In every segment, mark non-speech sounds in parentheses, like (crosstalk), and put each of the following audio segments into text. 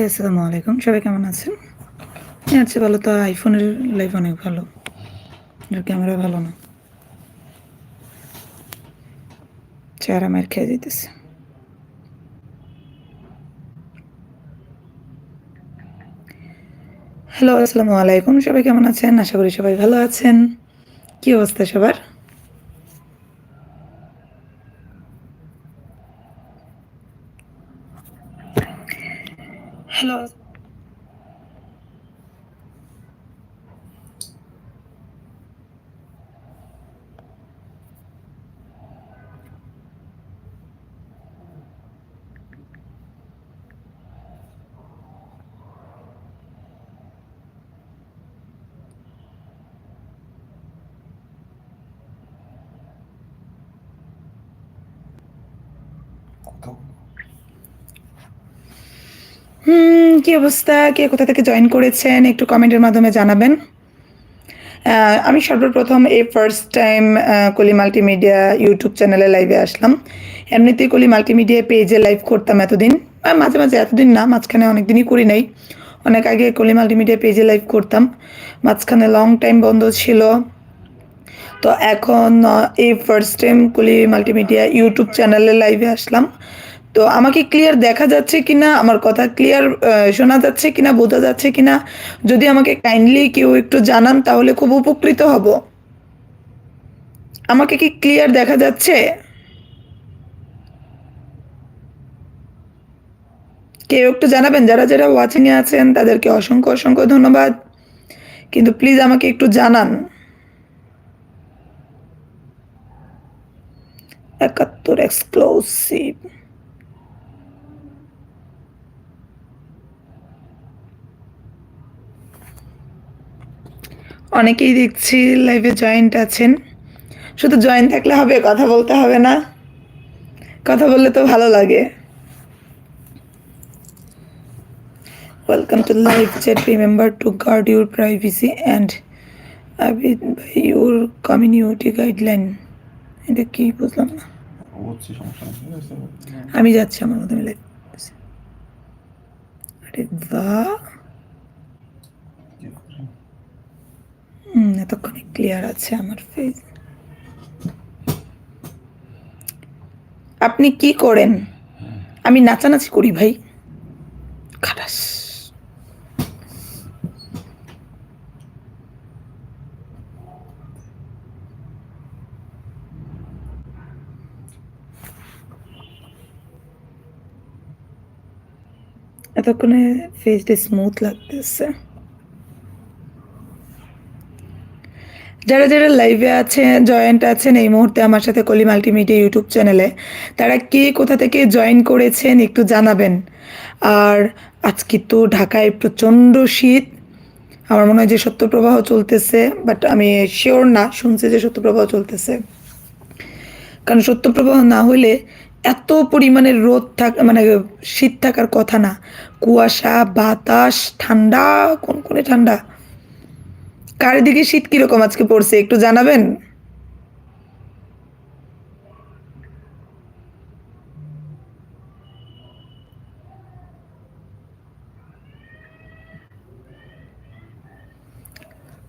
High আসসালামু আলাইকুম। সবাই কেমন আছেন? আচ্ছা ভালো, তো আইফোনের লাইফ অনেক ভালো। ক্যামেরা ভালো না। চেহারা মার খেয়ে যেতেছে হ্যালো আসসালামু আলাইকুম। সবাই কেমন আছেন? আশা করি সবাই ভালো আছেন। কি অবস্থা সবার? হুম, কি অবস্থা? কে কোথা থেকে জয়েন করেছেন? একটু কমেন্টের মাধ্যমে জানাবেন। আমি সর্বপ্রথম এই first time Koli multimedia YouTube চ্যানেলে লাইভে আসলাম। এমনিতেই কলি মাল্টিমিডিয়া পেজে লাইভ করতাম এতদিন। মাঝে মাঝে এতদিন না, মাঝখানে অনেক দিনই করি নাই। অনেক আগে কলি মাল্টিমিডিয়া পেজে লাইভ করতাম। মাঝখানে লং টাইম বন্ধ ছিল। তো এখন এই first time Koli multimedia YouTube চ্যানেলে লাইভে আসলাম। তো আমাকে ক্লিয়ার দেখা যাচ্ছে কিনা, আমার কথা ক্লিয়ার শোনা যাচ্ছে কিনা, বোঝা যাচ্ছে কিনা, যদি আমাকে কাইন্ডলি কেউ একটু জানান, তাহলে খুব উপকৃত হব। আমাকে কি ক্লিয়ার দেখা যাচ্ছে? কেউ একটু জানাবেন, যারা যারা ওয়াচিংয়ে আছেন, তাদেরকে অসংখ্য অসংখ্য ধন্যবাদ। কিন্তু প্লিজ আমাকে একটু জানান। একাত্তর এক্সক্লুসিভ অনেকেই দেখছি লাইভে জয়েন্ট আছেন। শুধু জয়েন থাকলে হবে, কথা বলতে হবে না। কথা বললে তো ভালো লাগে। Welcome to live chat remember to guard your privacy and abide by your community guideline এটা কি বুঝলাম না? সমস্যা নেই। ঠিক আছে। আমি যাচ্ছি আমার মতো মিলে। আরে করি? হুম এতক্ষণে ক্লিয়ার আছে আমার ফেস আপনি কি করেন? আমি নাচানাচি করি ভাই। খাটাস। এতক্ষণে ফেসটা স্মুথ লাগতেছে। যারা যারা লাইভে আছে জয়েন্ট আছেন, এই মুহূর্তে আমার সাথে কলি মাল্টিমিডিয়া ইউটিউব চ্যানেলে তারা কে কোথা থেকে জয়েন করেছেন একটু জানাবেন। আর আজকে তো ঢাকায় প্রচণ্ড শীত। আমার মনে হয় যে সত্যপ্রবাহ চলতেছে বাট আমি শিওর না, শুনছি যে সত্যপ্রবাহ চলতেছে। কারণ সত্যপ্রবাহ না হলে এত পরিমাণে রোদ থাক মানে শীত থাকার কথা না। কুয়াশা বাতাস ঠান্ডা কোন কোনে ঠান্ডা? কারিদিকে শীত কীরকম আজকে পড়ছে একটু জানাবেন?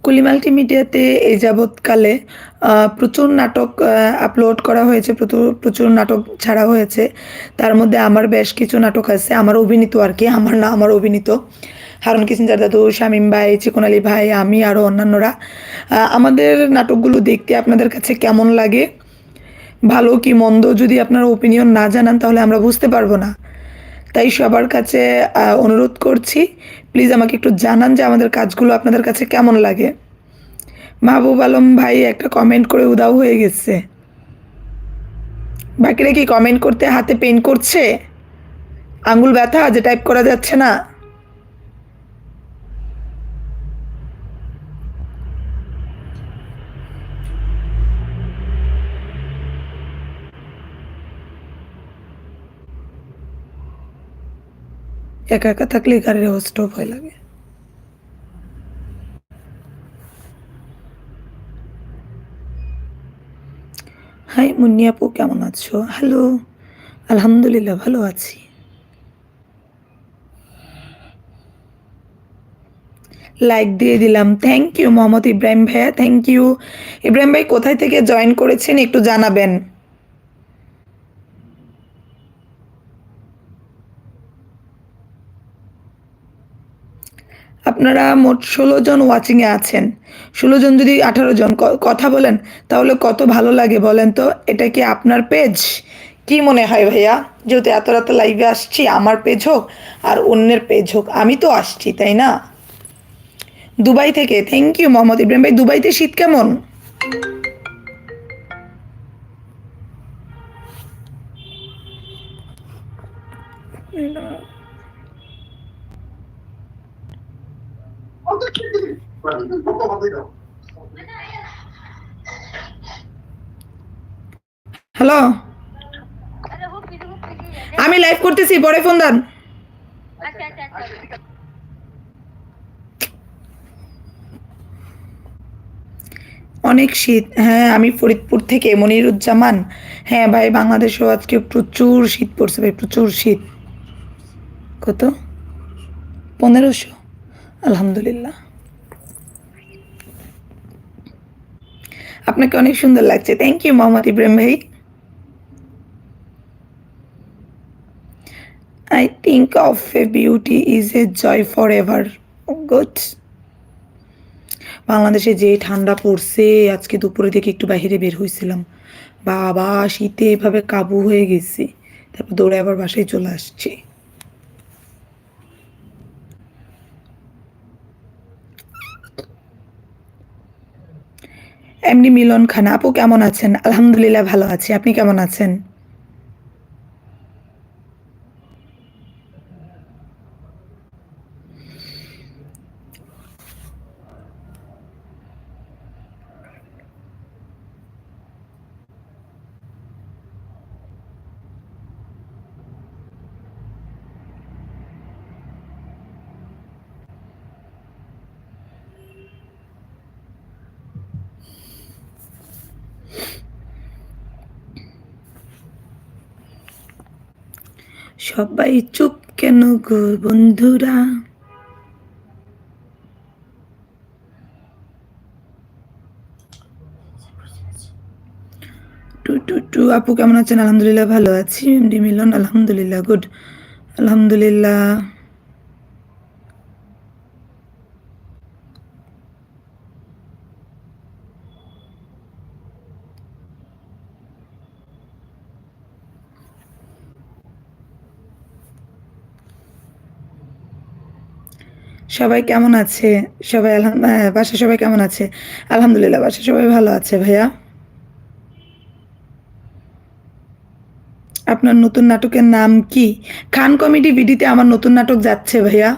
কুলি মাল্টিমিডিয়াতে এই যাবৎকালে প্রচুর নাটক আপলোড করা হয়েছে, প্রচুর প্রচুর নাটক ছাড়া হয়েছে। তার মধ্যে আমার বেশ কিছু নাটক আছে, আমার অভিনীত আর কি, আমার না, আমার অভিনীত। হারুন কিসিনজার দাদু, শামীম ভাই চিকন আলী ভাই, আমি আরও অন্যান্যরা। আমাদের নাটকগুলো দেখতে আপনাদের কাছে কেমন লাগে? ভালো কি মন্দ যদি আপনারা ওপিনিয়ন না জানান, তাহলে আমরা বুঝতে পারব না। তাই সবার কাছে অনুরোধ করছি প্লিজ আমাকে একটু জানান যে আমাদের কাজগুলো আপনাদের কাছে কেমন লাগে। মাহবুব আলম ভাই একটা কমেন্ট করে উদাও হয়ে গেছে। বাকিরা কি কমেন্ট করতে হাতে পেন করছে? আঙ্গুল ব্যথা যে টাইপ করা যাচ্ছে না? একা একা থাকলে গাড়ির অবস্থা ভয় লাগে। হাই মুন্নি আপু, কেমন আছো? হ্যালো আলহামদুলিল্লাহ ভালো আছি। লাইক দিয়ে দিলাম। থ্যাংক ইউ মোহাম্মদ ইব্রাহিম ভাইয়া থ্যাংক ইউ ইব্রাহিম ভাই কোথায় থেকে জয়েন করেছেন একটু জানাবেন। আপনারা মোট ষোলো জন ওয়াচিংয়ে আছেন। ষোলো জন যদি আঠারো জন কথা বলেন, তাহলে কত ভালো লাগে বলেন তো? এটা কি আপনার পেজ কি মনে হয় ভাইয়া? যেহেতু এত রাত লাইভে আসছি, আমার পেজ হোক আর অন্যের পেজ হোক, আমি তো আসছি, তাই না? দুবাই থেকে। থ্যাংক ইউ মোহাম্মদ ইব্রাহিম ভাই। দুবাইতে শীত কেমন? হ্যালো আমি লাইভ করতেছি পরে ফোন দেন অনেক শীত। হ্যাঁ আমি ফরিদপুর থেকে মনিরুজ্জামান। হ্যাঁ ভাই, বাংলাদেশেও আজকে প্রচুর শীত পড়ছে ভাই, প্রচুর শীত। কত? পনেরোশো? আলহামদুলিল্লাহ। আপনাকে অনেক সুন্দর লাগছে। থ্যাংক ইউ মোহাম্মদ ইব্রাহিম ভাই। I think of a beauty is a joy forever good বাংলাদেশে যে ঠান্ডা পড়ছে, আজকে দুপুরে থেকে একটু বাইরে বের হয়েছিলাম। বাবা, শীতে এভাবে কাবু হয়ে গেছি। তারপর দৌড়ে আবার বাসায় চলে আসছি। এমনি মিলন খান আপু কেমন আছেন? আলহামদুলিল্লাহ ভালো আছি। আপনি কেমন আছেন? সবাই চুপ কেন গো বন্ধুরা? টু টু টু, আপু কেমন আছেন? আলহামদুলিল্লাহ ভালো আছি। মিলন, আলহামদুলিল্লাহ, গুড। আলহামদুলিল্লাহ। সবাই কেমন আছে? সবাই বাসা সবাই কেমন আছে? আলহামদুলিল্লাহ বাসা সবাই ভালো আছে ভাইয়া। আপনার নতুন নাটকের নাম কি? খান কমেডি ভিডিতে আমার নতুন নাটক যাচ্ছে ভাইয়া।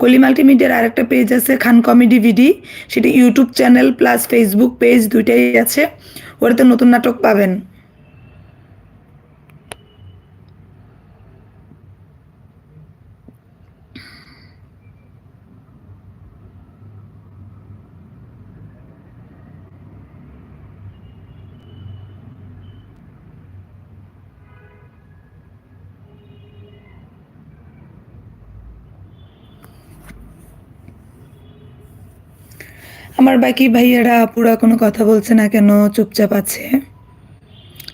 কলি মাল্টিমিডিয়ার আরেকটা পেজ আছে, খান কমেডি ভিডি। সেটি YouTube channel plus Facebook page দুইটাই আছে। ওটাতে নতুন নাটক পাবেন। আমার বাকি ভাইয়ারা পুরা কোনো কথা বলছে না কেন, চুপচাপ আছে।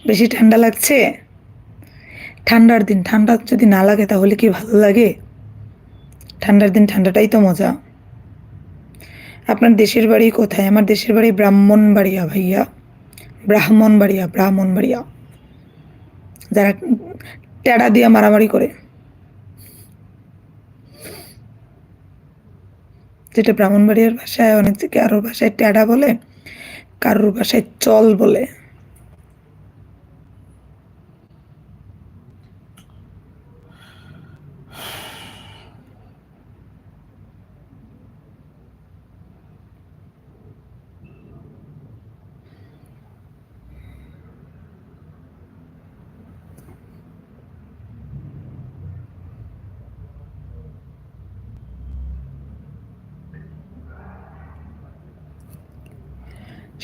বেশি ঠান্ডা লাগছে? ঠান্ডার দিন, ঠান্ডা যদি না লাগে তাহলে কি ভালো লাগে? ঠান্ডার দিন ঠান্ডাটাই তো মজা। আপনার দেশের বাড়ি কোথায়? আমার দেশের বাড়ি ব্রাহ্মণবাড়িয়া ভাইয়া। ব্রাহ্মণবাড়িয়া ব্রাহ্মণবাড়িয়া। যারা টেড়া দিয়ে মারামারি করে। যেটা ব্রাহ্মণবাড়িয়ার ভাষায় অনেক কারোর ভাষায় ট্যাডা বলে কারোর ভাষায় চল বলে।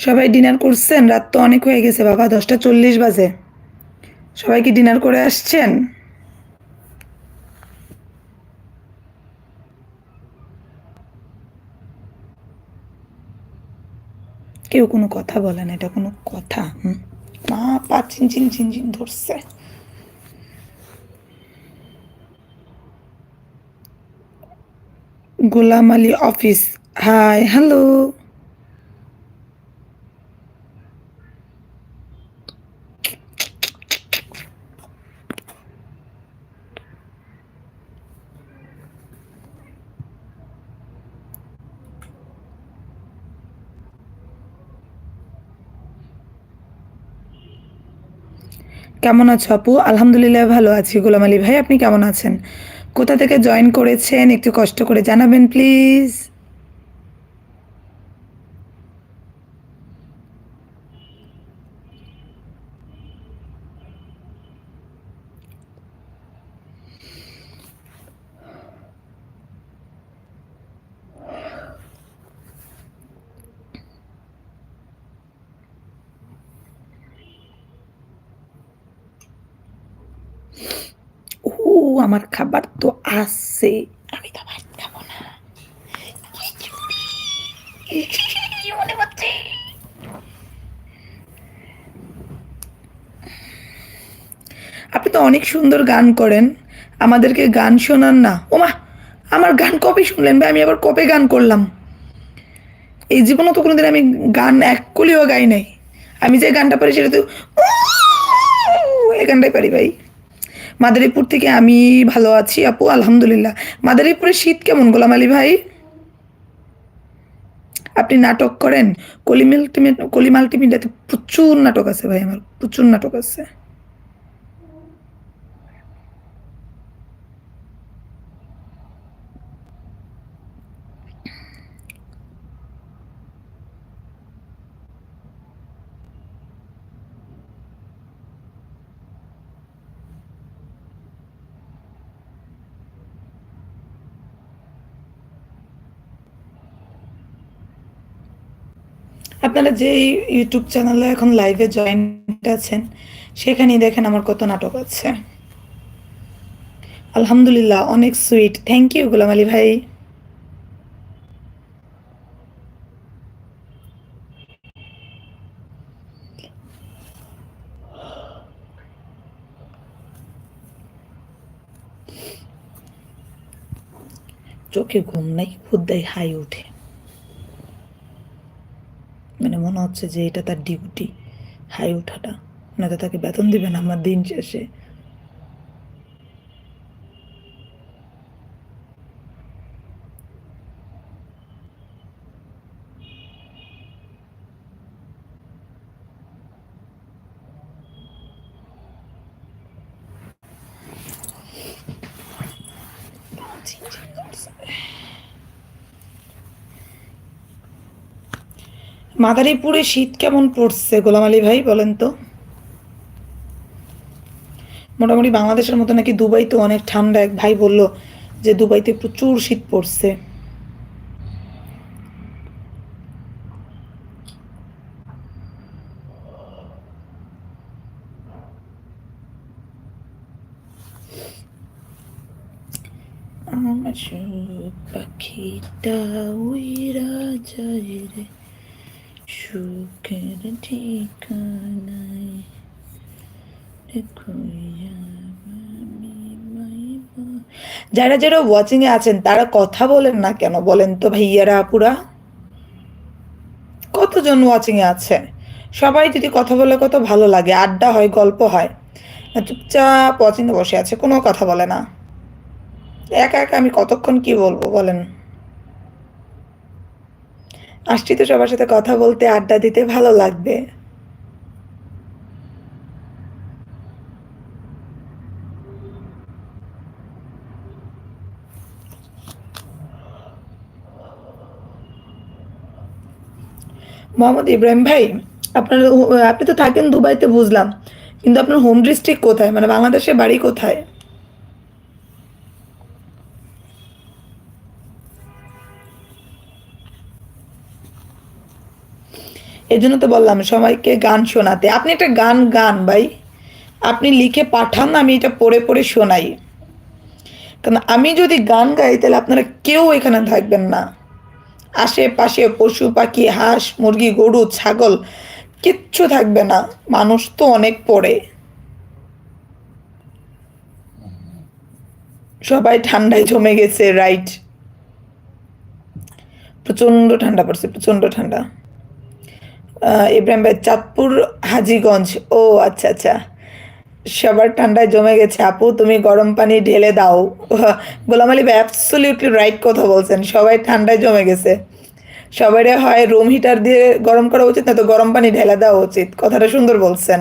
সবাই ডিনার করছেন? রাত তো অনেক হয়ে গেছে বাবা, দশটা চল্লিশ বাজে। সবাই কি ডিনার করে আসছেন? কেউ কোনো কথা বলে না, এটা কোনো কথা মা, পা চিন চিন চিন চিন ধরছে। Golam Ali office. Hi, hello. কেমন আছো আপু? আলহামদুলিল্লাহ ভালো আছি গোলাম আলী ভাই, আপনি কেমন আছেন? কোথা থেকে জয়েন করেছেন? একটু কষ্ট করে জানাবেন প্লিজ ও আমার খাবার তো আসছে আমি তো ভাত খাব না। মনে হচ্ছে? আপনি তো অনেক সুন্দর গান করেন। আমাদেরকে গান শোনান না। ওমা আমার গান কবে শুনলেন ভাই? আমি আবার কবে গান করলাম? এই জীবনে তো কোনোদিন আমি গান এক কলিও গাই নাই। আমি যে গানটা পারি সেটা তো এই গানটাই পারি ভাই। মাদারীপুর থেকে আমি ভালো আছি, আপু, আলহামদুলিল্লাহ। মাদারীপুরে শীত কেমন গোলাম আলী ভাই? আপনি নাটক করেন? কলিমিল কলিম আলটিমিডিয়াতে প্রচুর নাটক আছে ভাই আমার, প্রচুর নাটক আছে। আপনারা যে ইউটিউব চ্যানেলে এখন লাইভে জয়েন্ট আছেন, সেখানেই দেখেন আমার কত নাটক আছে। আলহামদুলিল্লাহ, অনেক sweet thank you Golam Ali ভাই। চোখে ঘুম নাই, খুদ্দাই হাই ওঠে মানে মনে হচ্ছে যে এটা তার ডিউটি, হাই ওঠাটা না তো তাকে বেতন দিবেন আমার দিন শেষে। মাদারীপুরে শীত কেমন পড়ছে? গোলাম আলী ভাই, বলেন তো। মোটামুটি বাংলাদেশের মতো নাকি দুবাই তো অনেক ঠান্ডা। এক ভাই বলল যে, দুবাইতে প্রচুর শীত পড়ছে আমার সুখ পাখিটা উইরা যায় রে সুখের যারা যারা ওয়াচিং এ আছেন, তারা কথা বলেন না কেন? বলেন তো ভাইয়ারা, আপুরা। কতজন ওয়াচিং এ আছে সবাই যদি কথা বলে কত ভালো লাগে, আড্ডা হয়, গল্প হয়। চুপচাপ ওয়াচিং এ বসে আছে, কোনো কথা বলে না। একা একা আমি কতক্ষণ কি বলব, বলেন। আসছি তো সবার সাথে কথা বলতে, আড্ডা দিতে, ভালো লাগবে। মোহাম্মদ ইব্রাহিম ভাই, আপনার, আপনি তো থাকেন দুবাইতে, বুঝলাম। কিন্তু আপনার হোম ডিস্ট্রিক্ট কোথায়? মানে বাংলাদেশের বাড়ি কোথায়? এই জন্য তো বললাম, সবাইকে গান শোনাতে। আপনি একটা গান গান ভাই। আপনি লিখে পাঠান, আমি এটা পড়ে পড়ে শোনাই। কারণ আমি যদি গান গাই, তাহলে আপনারা কেউ এখানে থাকবেন না। আশেপাশে পশু, পাখি, হাঁস, মুরগি, গরু, ছাগল কিচ্ছু থাকবে না। মানুষ তো অনেক পড়ে। সবাই ঠান্ডায় জমে গেছে রাইট প্রচণ্ড ঠান্ডা পড়ছে প্রচণ্ড ঠান্ডা। ইব্রাহিম ভাই, চাঁদপুর, হাজিগঞ্জ। ও আচ্ছা আচ্ছা। সবার ঠান্ডায় জমে গেছে। আপু, তুমি গরম পানি ঢেলে দাও। গোলাম আলী অ্যাবসলিউটলি রাইট কথা বলছেন। সবাই ঠান্ডায় জমে গেছে। সবারই হয় রুম হিটার দিয়ে গরম করা উচিত না তো গরম পানি ঢেলে দেওয়া উচিত। কথাটা সুন্দর বলছেন।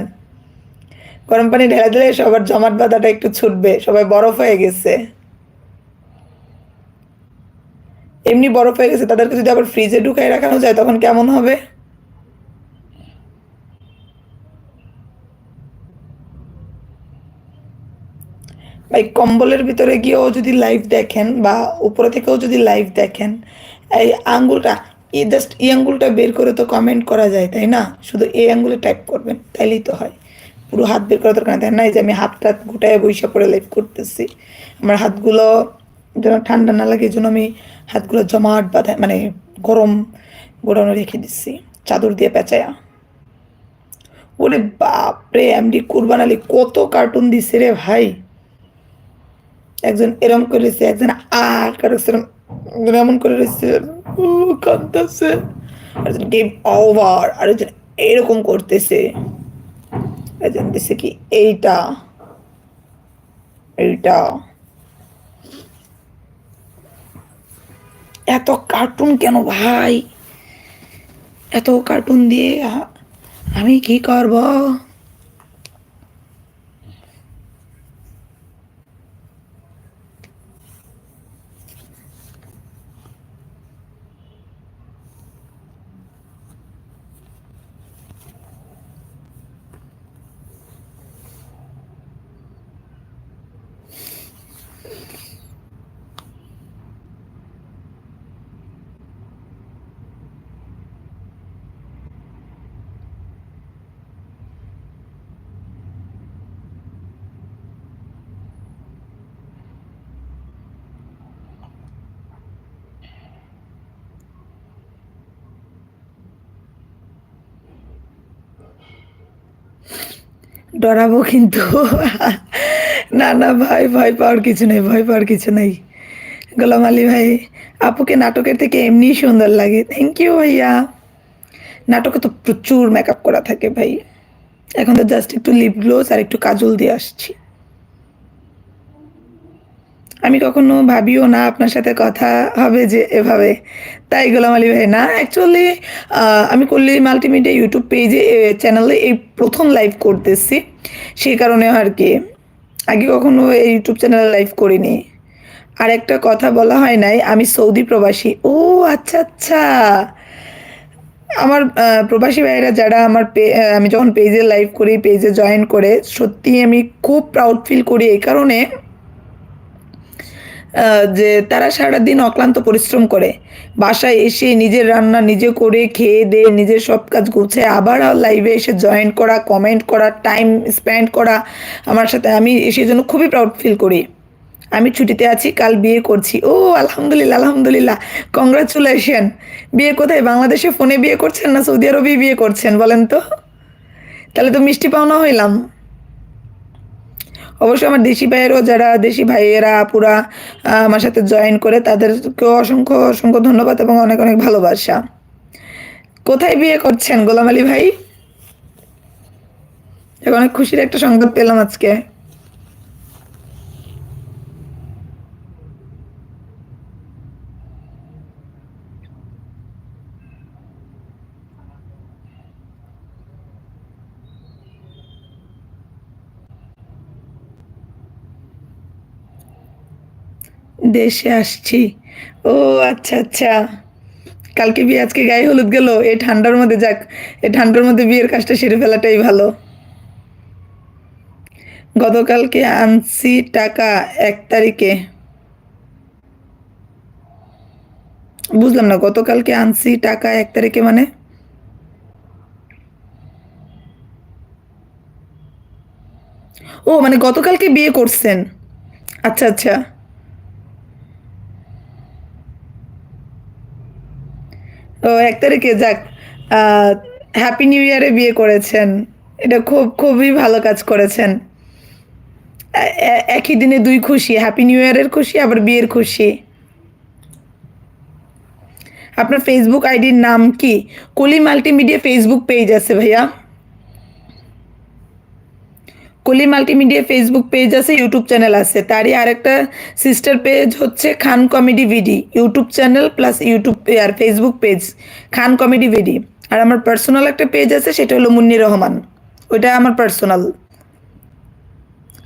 গরম পানি ঢেলে দিলে সবার জমাট বাঁধাটা একটু ছুটবে। সবাই বরফ হয়ে গেছে। এমনি বরফ হয়ে গেছে, তাদেরকে যদি আবার ফ্রিজে ঢুকাই রাখানো যায়, তখন কেমন হবে? ভাই, কম্বলের ভিতরে গিয়েও যদি লাইভ দেখেন বা উপরে থেকেও যদি লাইভ দেখেন, এই আঙ্গুলটা, এই জাস্ট এই আঙ্গুলটা বের করে তো কমেন্ট করা যায়, তাই না? শুধু এই আঙ্গুলে টাইপ করবেন, তাইলেই তো হয়। পুরো হাত বের করা দরকার নেই। নাই যে আমি হাত টাত গুটায় বৈশা পড়ে লাইভ করতেছি। আমার হাতগুলো যেন ঠান্ডা না লাগে, এই জন্য আমি হাতগুলো জমাট বাঁধা মানে গরম গোড়ানো রেখে দিচ্ছি চাদর দিয়ে পেঁচায়া। ওরে বাপরে এমডি কুরবান আলী কত কার্টুন দিছে রে ভাই। একজন এরম করেছে একজন আ করেছে এরম এমন করে রয়েছে কাঁদতেছে। আরেকজন গেম ওভার আরেকজন এরকম করতেছে। একজন দিছে কি, এইটা এইটা। এত কার্টুন কেন ভাই? এত কার্টুন দিয়ে আমি কি করব? ডরাবো কিন্তু। না না, ভাই, ভয় পাওয়ার কিছু নেই, ভয় পাওয়ার কিছু নেই। গোলাম আলী ভাই, আপুকে নাটকের থেকে এমনিই সুন্দর লাগে। থ্যাংক ইউ ভাইয়া। নাটকে তো প্রচুর মেকআপ করা থাকে ভাই। এখন তো জাস্ট একটু লিপ গ্লোস আর একটু কাজল দিয়ে আসছি। আমি কখনো ভাবিও না আপনার সাথে কথা হবে যে এভাবে। তাই গোলাম আলী ভাই, না অ্যাকচুয়ালি আমি করলি মাল্টিমিডিয়া ইউটিউব পেজে চ্যানেলে এই প্রথম লাইভ করতেছি। সেই কারণে আর কি, আগে কখনো এই ইউটিউব চ্যানেলে লাইভ করিনি। আর একটা কথা বলা হয় নাই, আমি সৌদি প্রবাসী। ও আচ্ছা আচ্ছা। আমার প্রবাসী ভাইয়েরা যারা আমার পে- আমি যখন পেজে লাইভ করি পেজে জয়েন করে সত্যি আমি খুব প্রাউড ফিল করি। এই কারণে যে তারা সারাদিন অক্লান্ত পরিশ্রম করে। বাসায় এসে নিজের রান্না নিজে করে খেয়ে দিয়ে নিজের সব কাজ গুছে, আবার লাইভে এসে জয়েন করা কমেন্ট করা টাইম স্পেন্ড করা। আমার সাথে আমি সেই জন্য খুবই প্রাউড ফিল করি। আমি ছুটিতে আছি, কাল বিয়ে করছি। ও, আলহামদুলিল্লাহ আলহামদুলিল্লাহ। কংগ্রাচুলেশন বিয়ে কোথায়, বাংলাদেশে ফোনে বিয়ে করছেন না সৌদি আরবে বিয়ে করছেন, বলেন তো? তাহলে তো মিষ্টি পাওনা হইলাম। অবশ্য আমার দেশি ভাইয়েরও যারা দেশি ভাইয়েরা আপুরা আমার সাথে জয়েন করে তাদেরকেও অসংখ্য অসংখ্য ধন্যবাদ এবং অনেক অনেক ভালোবাসা। কোথায় বিয়ে করছেন গোলাম আলী ভাই? অনেক খুশির একটা সংবাদ পেলাম আজকে। দেশে আসছি। ও আচ্ছা আচ্ছা। কালকে বিয়ে, আজকে গায়ে হলুদ গেল। এই ঠান্ডার মধ্যে যাক। এই ঠান্ডার মধ্যে বিয়ের কাজটা সেরে ফেলাটাই ভালো। গতকালকে আনছি টাকা এক তারিখে। বুঝলাম না, গতকালকে আনছি টাকা এক তারিখে মানে? ও মানে গতকালকে বিয়ে করছেন। আচ্ছা আচ্ছা। ও এক তারিখে যাক হ্যাপি নিউ ইয়ারে বিয়ে করেছেন। এটা খুব, খুবই ভালো কাজ করেছেন। একই দিনে দুই খুশি হ্যাপি নিউ ইয়ারের খুশি, আবার বিয়ের খুশি। আপনার ফেসবুক আইডির নাম কি? কলি মাল্টিমিডিয়া ফেসবুক পেজ আছে ভাইয়া। কলি মাল্টিমিডিয়া ফেসবুক পেজ আছে, ইউটিউব চ্যানেল আছে। তারই আরেকটা সিস্টার পেজ হচ্ছে খান কমেডি ভিডি। ইউটিউব চ্যানেল প্লাস ইউটিউব আর ফেসবুক পেজ খান কমেডি ভিডি। আর আমার পার্সোনাল একটা পেজ আছে, সেটা হলো মুন্নি রহমান। ওইটা আমার পার্সোনাল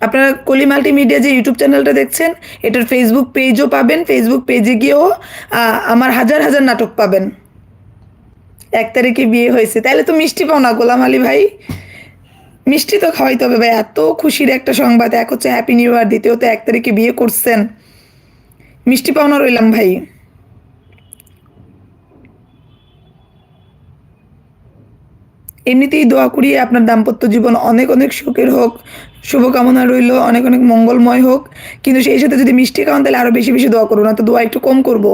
আপনারা কলি মাল্টিমিডিয়া যে ইউটিউব চ্যানেলটা দেখছেন, এটার ফেসবুক পেজও পাবেন। ফেসবুক পেজে গিয়েও আমার হাজার হাজার নাটক পাবেন। এক তারিখে বিয়ে হয়েছে। তাহলে তো মিষ্টি পাও না, গোলাম আলী ভাই। মিষ্টি তো খাওয়াইতে হবে ভাই, এত খুশির একটা সংবাদ, এক হচ্ছে হ্যাপি নিউ ইয়ার দ্বিতীয়ত এক তারিখে বিয়ে করছেন। মিষ্টি পাওনা রইলাম ভাই। এমনিতেই দোয়া করি, আপনার দাম্পত্য জীবন অনেক অনেক সুখের হোক, শুভকামনা রইল, অনেক অনেক মঙ্গলময় হোক। কিন্তু সেই সাথে যদি মিষ্টি খাওয়ান, তাহলে আরও বেশি বেশি দোয়া করব, না তো দোয়া একটু কম করব।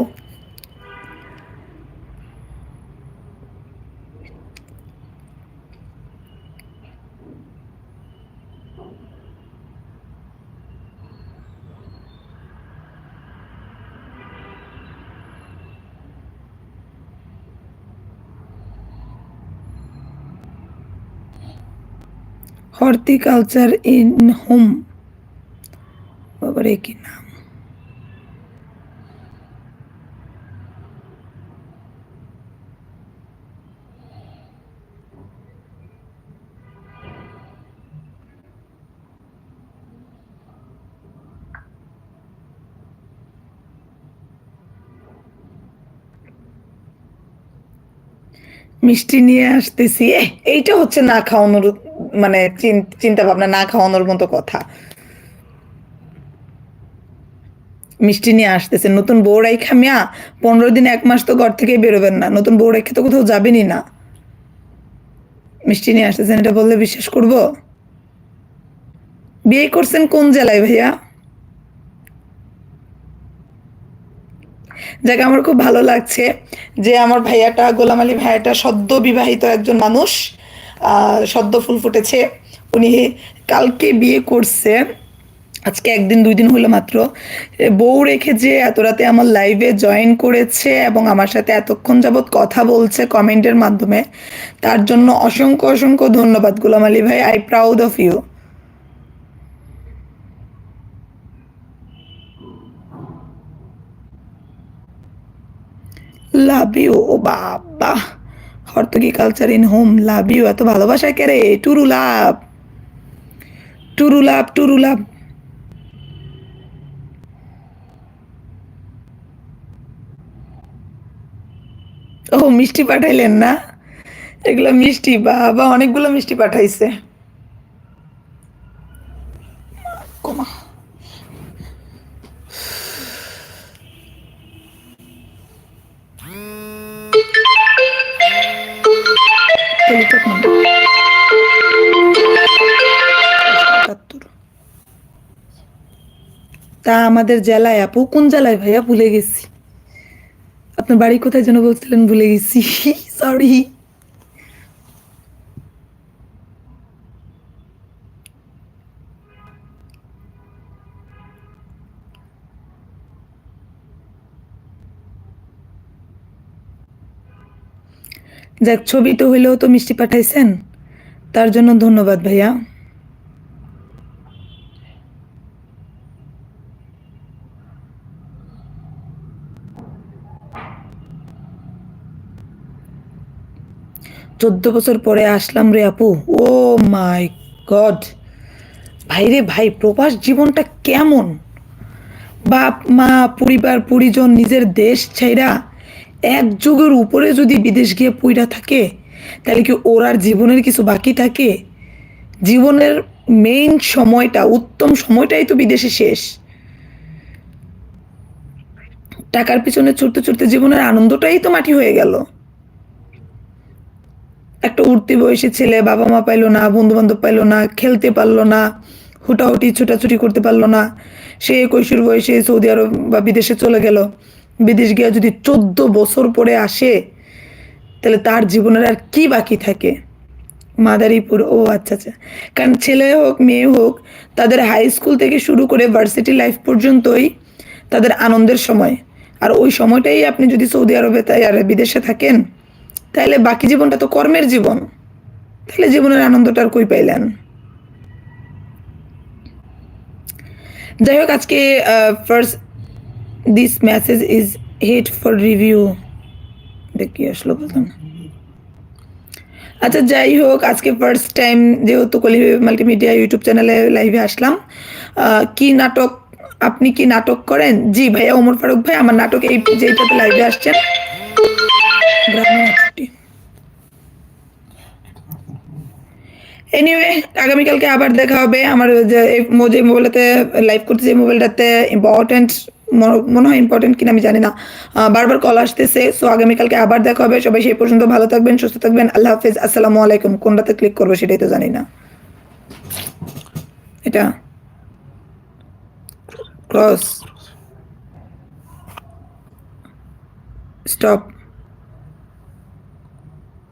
Horticulture in home. কি নাম? মিষ্টি নিয়ে আসতেছি। এইটা হচ্ছে না খাওয়ানোর মানে চিন- চিন্তা ভাবনা না খাওয়ানোর মতো কথা। মিষ্টি নিয়ে আসতেছে, নতুন বউ রাইখা মিয়া, পনেরো দিন এক মাস তো ঘর থেকে বেরোবেন না, নতুন বউ রেখে তো কোথাও যাবেনই না। মিষ্টি নিয়ে আসতেছেন, এটা বললে বিশ্বাস করব? বিয়ে করছেন কোন জেলায় ভাইয়া? যাকে, আমার খুব ভালো লাগছে যে আমার ভাইয়াটা, গোলাম আলী ভাইয়াটা সদ্য বিবাহিত একজন মানুষ। সদ্য ফুল ফুটেছে। উনি কালকে বিয়ে করছে। আজকে একদিন দুই দিন হলো মাত্র। বউ রেখে যে এত রাতে আমার লাইভে জয়েন করেছে এবং আমার সাথে এতক্ষণ যাবৎ কথা বলছে কমেন্টের মাধ্যমে, তার জন্য অসংখ্য অসংখ্য ধন্যবাদ গোলাম আলী ভাই। I proud of you love you বাবা। হর্তকি culture in home, love you, এত ভালোবাসা কে রে? True love. True love true love. ও, মিষ্টি পাঠাইলেন না? এগুলো মিষ্টি, বাবা, অনেকগুলো মিষ্টি পাঠাইছে। তা আমাদের জেলায় আপু? কোন জেলায় ভাইয়া? ভুলে গেছি। আপনার বাড়ি কোথায় যেন বলছিলেন, ভুলে গেছি। (laughs) সরি যাক, ছবি তো হইলেও তো মিষ্টি পাঠাইছেন। তার জন্য ধন্যবাদ ভাইয়া। চোদ্দ বছর পরে আসলাম রে আপু। Oh my God. ভাই রে ভাই, প্রবাস জীবনটা কেমন? বাপ, মা, পরিবার, পরিজন, নিজের দেশ ছাইরা এক যুগের উপরে যদি বিদেশ গিয়ে পইরা থাকে, তাহলে কি ওর আর জীবনের কিছু বাকি থাকে? জীবনের মেইন সময়টা, উত্তম সময়টাই তো বিদেশে শেষ। টাকার পিছনে ছুটতে ছুটতে জীবনের আনন্দটাই তো মাটি হয়ে গেল। একটা উঠতি বয়সী ছেলে বাবা মা পাইলো না বন্ধু বান্ধব পাইলো না, খেলতে পারল না, হুটাহুটি, ছুটাছুটি করতে পারল না। সে কৈশোর বয়সে সৌদি আরব বা বিদেশে চলে গেল। বিদেশ গিয়ে যদি চোদ্দ বছর পরে আসে, তাহলে তার জীবনের আর কি বাকি থাকে? মাদারীপুর, ও আচ্ছা আচ্ছা। কারণ ছেলে হোক, মেয়ে হোক, তাদের হাই স্কুল থেকে শুরু করে ভার্সিটি লাইফ পর্যন্তই তাদের আনন্দের সময়। আর ওই সময়টাই আপনি যদি সৌদি আরবে তাই আর বিদেশে থাকেন তাহলে বাকি জীবনটা তো কর্মের জীবন। তাহলে জীবনের আনন্দটা আর কই পাইলেন? যাই হোক আজকে first this message is hate for review দেখি আসলো বলতাম আচ্ছা যাই হোক আজকে ফার্স্ট টাইম যেহেতু কলি মাল্টিমিডিয়া ইউটিউব চ্যানেলে লাইভে আসলাম। কি নাটক, আপনি কি নাটক করেন? জি ভাইয়া, ওমর ফারুক ভাই, আমার নাটক এই, যেইটাতে লাইভে আসছেন। এনিওয়ে আগামীকালকে আবার দেখা হবে। আমার যে মোবাইলটাতে লাইভ করতে যে মোবাইলটাতে ইম্পর্টেন্ট মনে হয় ইম্পর্টেন্ট কিনা আমি জানি না। বারবার কল আসতেছে সো আগামীকালকে আবার দেখা হবে। সবাই সেই পর্যন্ত ভালো থাকবেন, সুস্থ থাকবেন। আল্লাহ হাফিজ। আসসালামু আলাইকুম। কোনটাতে ক্লিক করব সেটাই তো জানি না। এটা? Cross stop